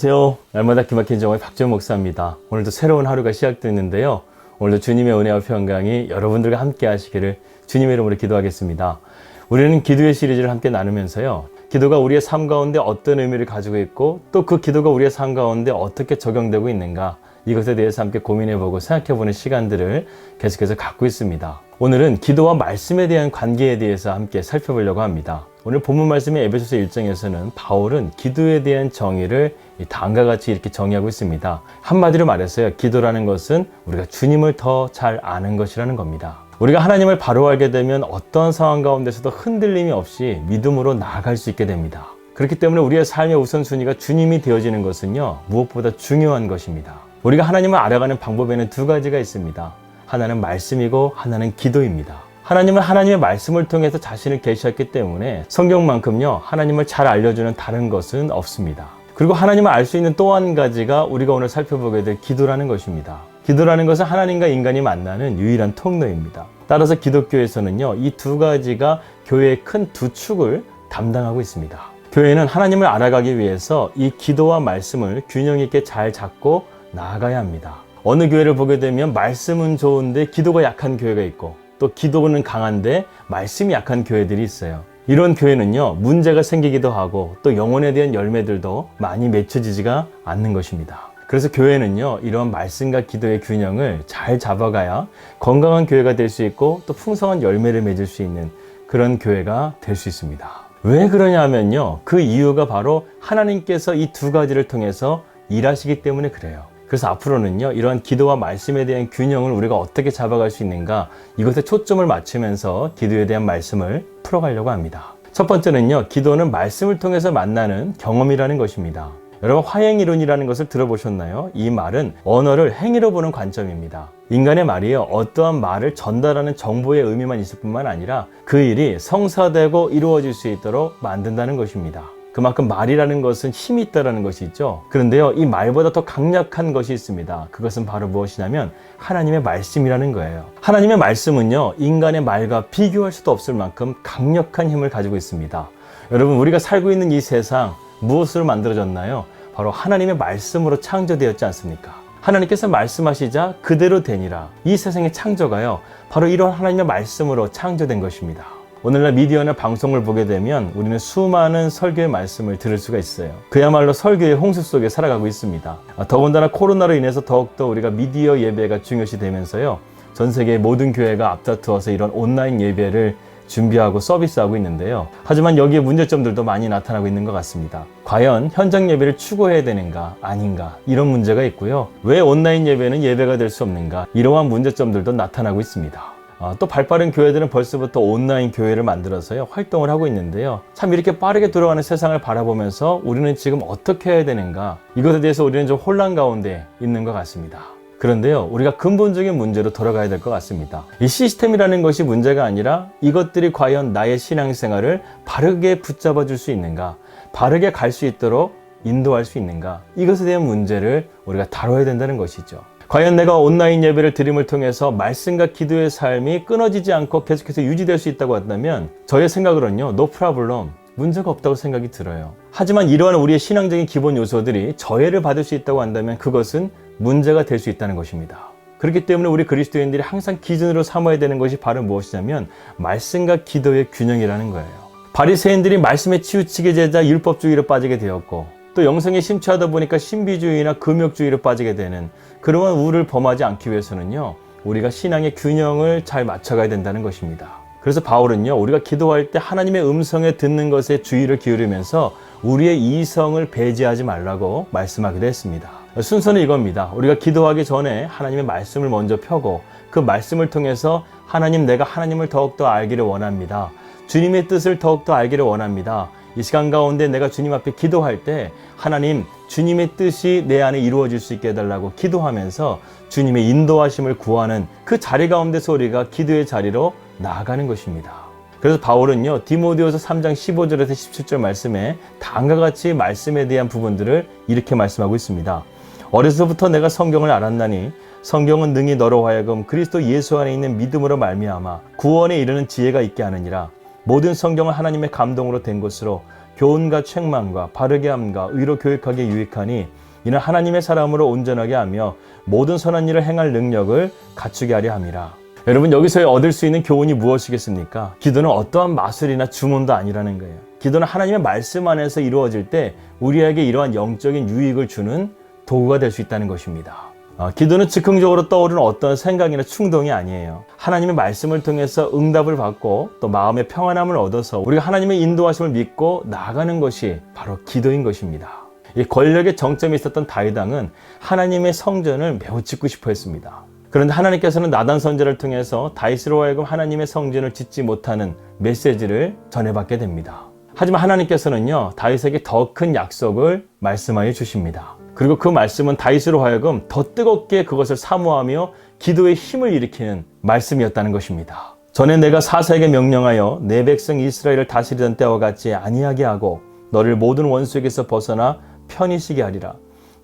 안녕하세요. 날마다 기막힌 정의 박지원 목사입니다. 오늘도 새로운 하루가 시작됐는데요. 오늘도 주님의 은혜와 평강이 여러분들과 함께 하시기를 주님의 이름으로 기도하겠습니다. 우리는 기도의 시리즈를 함께 나누면서요. 기도가 우리의 삶 가운데 어떤 의미를 가지고 있고 또 그 기도가 우리의 삶 가운데 어떻게 적용되고 있는가 이것에 대해서 함께 고민해보고 생각해보는 시간들을 계속해서 갖고 있습니다. 오늘은 기도와 말씀에 대한 관계에 대해서 함께 살펴보려고 합니다. 오늘 본문 말씀의 에베소서 1장에서는 바울은 기도에 대한 정의를 이 다음과 같이 이렇게 정의하고 있습니다. 한마디로 말해서요. 기도라는 것은 우리가 주님을 더 잘 아는 것이라는 겁니다. 우리가 하나님을 바로 알게 되면 어떤 상황 가운데서도 흔들림이 없이 믿음으로 나아갈 수 있게 됩니다. 그렇기 때문에 우리의 삶의 우선순위가 주님이 되어지는 것은요, 무엇보다 중요한 것입니다. 우리가 하나님을 알아가는 방법에는 두 가지가 있습니다. 하나는 말씀이고 하나는 기도입니다. 하나님은 하나님의 말씀을 통해서 자신을 계시했기 때문에 성경만큼요, 하나님을 잘 알려주는 다른 것은 없습니다. 그리고 하나님을 알 수 있는 또 한 가지가 우리가 오늘 살펴보게 될 기도라는 것입니다. 기도라는 것은 하나님과 인간이 만나는 유일한 통로입니다. 따라서 기독교에서는요, 이 두 가지가 교회의 큰 두 축을 담당하고 있습니다. 교회는 하나님을 알아가기 위해서 이 기도와 말씀을 균형 있게 잘 잡고 나아가야 합니다. 어느 교회를 보게 되면 말씀은 좋은데 기도가 약한 교회가 있고 또 기도는 강한데 말씀이 약한 교회들이 있어요. 이런 교회는요, 문제가 생기기도 하고 또 영혼에 대한 열매들도 많이 맺혀지지가 않는 것입니다. 그래서 교회는요, 이런 말씀과 기도의 균형을 잘 잡아가야 건강한 교회가 될 수 있고 또 풍성한 열매를 맺을 수 있는 그런 교회가 될 수 있습니다. 왜 그러냐 하면요, 그 이유가 바로 하나님께서 이 두 가지를 통해서 일하시기 때문에 그래요. 그래서 앞으로는요, 이러한 기도와 말씀에 대한 균형을 우리가 어떻게 잡아갈 수 있는가, 이것에 초점을 맞추면서 기도에 대한 말씀을 풀어가려고 합니다. 첫 번째는요, 기도는 말씀을 통해서 만나는 경험이라는 것입니다. 여러분, 화행이론이라는 것을 들어보셨나요? 이 말은 언어를 행위로 보는 관점입니다. 인간의 말이요, 어떠한 말을 전달하는 정보의 의미만 있을 뿐만 아니라 그 일이 성사되고 이루어질 수 있도록 만든다는 것입니다. 그만큼 말이라는 것은 힘이 있다라는 것이 있죠. 그런데요, 이 말보다 더 강력한 것이 있습니다. 그것은 바로 무엇이냐면 하나님의 말씀이라는 거예요. 하나님의 말씀은요, 인간의 말과 비교할 수도 없을 만큼 강력한 힘을 가지고 있습니다. 여러분, 우리가 살고 있는 이 세상 무엇으로 만들어졌나요? 바로 하나님의 말씀으로 창조되었지 않습니까? 하나님께서 말씀하시자 그대로 되니라. 이 세상의 창조가요, 바로 이런 하나님의 말씀으로 창조된 것입니다. 오늘날 미디어나 방송을 보게 되면 우리는 수많은 설교의 말씀을 들을 수가 있어요. 그야말로 설교의 홍수 속에 살아가고 있습니다. 아, 더군다나 코로나로 인해서 더욱더 우리가 미디어 예배가 중요시 되면서요. 전 세계 모든 교회가 앞다투어서 이런 온라인 예배를 준비하고 서비스하고 있는데요. 하지만 여기에 문제점들도 많이 나타나고 있는 것 같습니다. 과연 현장 예배를 추구해야 되는가 아닌가 이런 문제가 있고요. 왜 온라인 예배는 예배가 될 수 없는가 이러한 문제점들도 나타나고 있습니다. 아, 또 발빠른 교회들은 벌써부터 온라인 교회를 만들어서요 활동을 하고 있는데요. 참 이렇게 빠르게 돌아가는 세상을 바라보면서 우리는 지금 어떻게 해야 되는가? 이것에 대해서 우리는 좀 혼란 가운데 있는 것 같습니다. 그런데요 우리가 근본적인 문제로 돌아가야 될 것 같습니다. 이 시스템이라는 것이 문제가 아니라 이것들이 과연 나의 신앙생활을 바르게 붙잡아 줄 수 있는가? 바르게 갈 수 있도록 인도할 수 있는가? 이것에 대한 문제를 우리가 다뤄야 된다는 것이죠 과연 내가 온라인 예배를 드림을 통해서 말씀과 기도의 삶이 끊어지지 않고 계속해서 유지될 수 있다고 한다면 저의 생각으로는요, problem. 문제가 없다고 생각이 들어요. 하지만 이러한 우리의 신앙적인 기본 요소들이 저해를 받을 수 있다고 한다면 그것은 문제가 될 수 있다는 것입니다. 그렇기 때문에 우리 그리스도인들이 항상 기준으로 삼아야 되는 것이 바로 무엇이냐면 말씀과 기도의 균형이라는 거예요. 바리새인들이 말씀에 치우치게 되자 율법주의로 빠지게 되었고 또 영성에 심취하다 보니까 신비주의나 금욕주의로 빠지게 되는 그러한 우를 범하지 않기 위해서는요 우리가 신앙의 균형을 잘 맞춰가야 된다는 것입니다. 그래서 바울은요 우리가 기도할 때 하나님의 음성에 듣는 것에 주의를 기울이면서 우리의 이성을 배제하지 말라고 말씀하기도 했습니다. 순서는 이겁니다. 우리가 기도하기 전에 하나님의 말씀을 먼저 펴고 그 말씀을 통해서 하나님 내가 하나님을 더욱더 알기를 원합니다. 주님의 뜻을 더욱더 알기를 원합니다. 이 시간 가운데 내가 주님 앞에 기도할 때 하나님 주님의 뜻이 내 안에 이루어질 수 있게 해달라고 기도하면서 주님의 인도하심을 구하는 그 자리 가운데서 우리가 기도의 자리로 나아가는 것입니다. 그래서 바울은요 디모데후서 3장 15절에서 17절 말씀에 다음과 같이 말씀에 대한 부분들을 이렇게 말씀하고 있습니다. 어려서부터 내가 성경을 알았나니 성경은 능히 너로 하여금 그리스도 예수 안에 있는 믿음으로 말미암아 구원에 이르는 지혜가 있게 하느니라 모든 성경은 하나님의 감동으로 된 것으로 교훈과 책망과 바르게 함과 의로 교육하기에 유익하니 이는 하나님의 사람으로 온전하게 하며 모든 선한 일을 행할 능력을 갖추게 하려 함이라. 여러분 여기서 얻을 수 있는 교훈이 무엇이겠습니까? 기도는 어떠한 마술이나 주문도 아니라는 거예요. 기도는 하나님의 말씀 안에서 이루어질 때 우리에게 이러한 영적인 유익을 주는 도구가 될 수 있다는 것입니다. 아, 기도는 즉흥적으로 떠오르는 어떤 생각이나 충동이 아니에요. 하나님의 말씀을 통해서 응답을 받고 또 마음의 평안함을 얻어서 우리가 하나님의 인도하심을 믿고 나아가는 것이 바로 기도인 것입니다. 이 권력의 정점에 있었던 다윗왕은 하나님의 성전을 매우 짓고 싶어 했습니다. 그런데 하나님께서는 나단 선제를 통해서 다윗으로 하여금 하나님의 성전을 짓지 못하는 메시지를 전해받게 됩니다. 하지만 하나님께서는요 다윗에게 더 큰 약속을 말씀하여 주십니다. 그리고 그 말씀은 다윗으로 하여금 더 뜨겁게 그것을 사모하며 기도의 힘을 일으키는 말씀이었다는 것입니다. 전에 내가 사사에게 명령하여 내 백성 이스라엘을 다스리던 때와 같이 아니하게 하고 너를 모든 원수에게서 벗어나 편히 쉬게 하리라.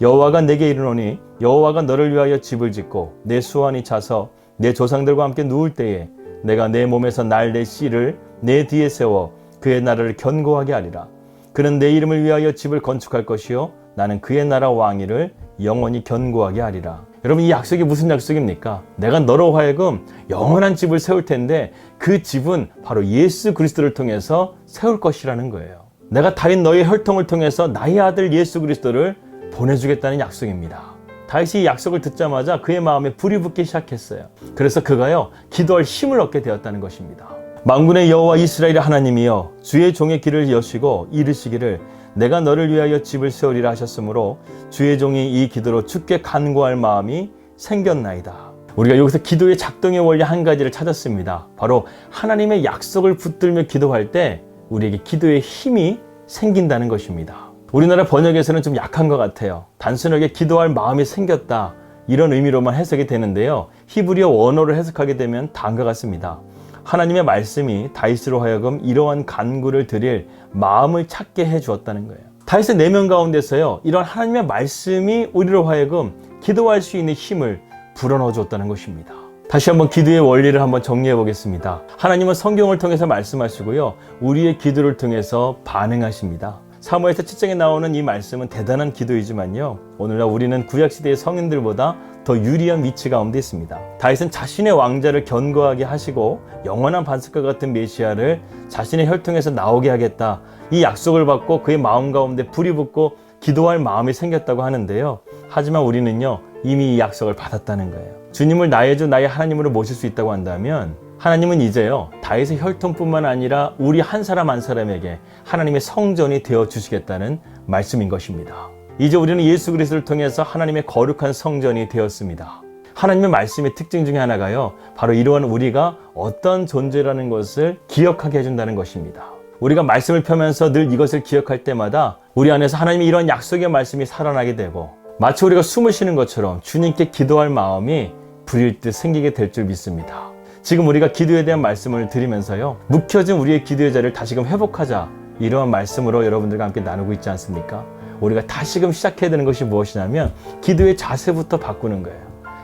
여호와가 내게 이르노니 여호와가 너를 위하여 집을 짓고 내 수완이 차서 내 조상들과 함께 누울 때에 내가 내 몸에서 날 내 씨를 내 뒤에 세워 그의 나라를 견고하게 하리라. 그는 내 이름을 위하여 집을 건축할 것이요 나는 그의 나라 왕위를 영원히 견고하게 하리라. 여러분 이 약속이 무슨 약속입니까? 내가 너로 하여금 영원한 집을 세울 텐데 그 집은 바로 예수 그리스도를 통해서 세울 것이라는 거예요. 내가 다윗 너의 혈통을 통해서 나의 아들 예수 그리스도를 보내주겠다는 약속입니다. 다윗이 이 약속을 듣자마자 그의 마음에 불이 붙기 시작했어요. 그래서 그가요 기도할 힘을 얻게 되었다는 것입니다. 만군의 여호와 이스라엘의 하나님이여 주의 종의 길을 여시고 이르시기를 내가 너를 위하여 집을 세우리라 하셨으므로 주의 종이 이 기도로 주께 간구할 마음이 생겼나이다. 우리가 여기서 기도의 작동의 원리 한 가지를 찾았습니다. 바로 하나님의 약속을 붙들며 기도할 때 우리에게 기도의 힘이 생긴다는 것입니다. 우리나라 번역에서는 좀 약한 것 같아요. 단순하게 기도할 마음이 생겼다. 이런 의미로만 해석이 되는데요. 히브리어 원어를 해석하게 되면 다음과 같습니다. 하나님의 말씀이 다윗으로 하여금 이러한 간구를 드릴 마음을 찾게 해 주었다는 거예요. 다윗의 내면 가운데서요. 이런 하나님의 말씀이 우리로 하여금 기도할 수 있는 힘을 불어넣어 줬다는 것입니다. 다시 한번 기도의 원리를 한번 정리해 보겠습니다. 하나님은 성경을 통해서 말씀하시고요. 우리의 기도를 통해서 반응하십니다. 사무에서 7장에 나오는 이 말씀은 대단한 기도이지만요. 오늘날 우리는 구약시대의 성인들보다 더 유리한 위치 가운데 있습니다. 다윗은 자신의 왕자를 견고하게 하시고 영원한 반석과 같은 메시아를 자신의 혈통에서 나오게 하겠다. 이 약속을 받고 그의 마음 가운데 불이 붙고 기도할 마음이 생겼다고 하는데요. 하지만 우리는요, 이미 이 약속을 받았다는 거예요. 주님을 나의 주, 나의 하나님으로 모실 수 있다고 한다면 하나님은 이제요 다윗의 혈통뿐만 아니라 우리 한 사람 한 사람에게 하나님의 성전이 되어 주시겠다는 말씀인 것입니다. 이제 우리는 예수 그리스도를 통해서 하나님의 거룩한 성전이 되었습니다. 하나님의 말씀의 특징 중에 하나가요 바로 이러한 우리가 어떤 존재라는 것을 기억하게 해준다는 것입니다. 우리가 말씀을 펴면서 늘 이것을 기억할 때마다 우리 안에서 하나님의 이런 약속의 말씀이 살아나게 되고 마치 우리가 숨을 쉬는 것처럼 주님께 기도할 마음이 불일 듯 생기게 될 줄 믿습니다. 지금 우리가 기도에 대한 말씀을 드리면서요. 묵혀진 우리의 기도의 자리를 다시금 회복하자. 이러한 말씀으로 여러분들과 함께 나누고 있지 않습니까? 우리가 다시금 시작해야 되는 것이 무엇이냐면 기도의 자세부터 바꾸는 거예요.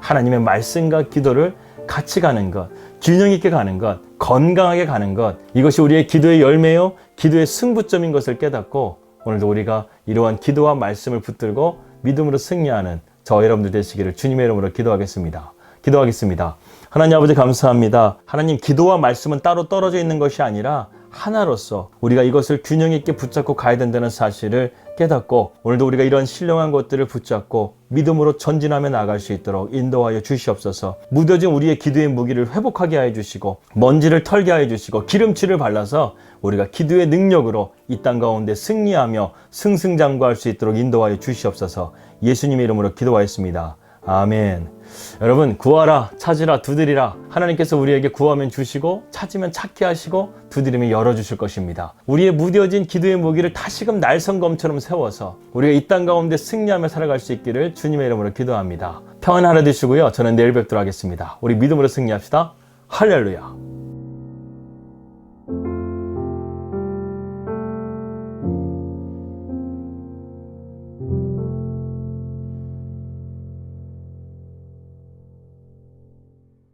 하나님의 말씀과 기도를 같이 가는 것, 균형 있게 가는 것, 건강하게 가는 것. 이것이 우리의 기도의 열매요, 기도의 승부점인 것을 깨닫고 오늘도 우리가 이러한 기도와 말씀을 붙들고 믿음으로 승리하는 저 여러분들 되시기를 주님의 이름으로 기도하겠습니다. 기도하겠습니다. 하나님 아버지 감사합니다. 하나님 기도와 말씀은 따로 떨어져 있는 것이 아니라 하나로서 우리가 이것을 균형 있게 붙잡고 가야 된다는 사실을 깨닫고 오늘도 우리가 이런 신령한 것들을 붙잡고 믿음으로 전진하며 나갈 수 있도록 인도하여 주시옵소서. 무뎌진 우리의 기도의 무기를 회복하게 하여 주시고 먼지를 털게 하여 주시고 기름칠을 발라서 우리가 기도의 능력으로 이 땅 가운데 승리하며 승승장구할 수 있도록 인도하여 주시옵소서. 예수님의 이름으로 기도하였습니다. 아멘. 여러분 구하라 찾으라 두드리라. 하나님께서 우리에게 구하면 주시고 찾으면 찾게 하시고 두드리면 열어주실 것입니다. 우리의 무뎌진 기도의 무기를 다시금 날성검처럼 세워서 우리가 이 땅 가운데 승리하며 살아갈 수 있기를 주님의 이름으로 기도합니다. 평안 하나 되시고요. 저는 내일 뵙도록 하겠습니다. 우리 믿음으로 승리합시다. 할렐루야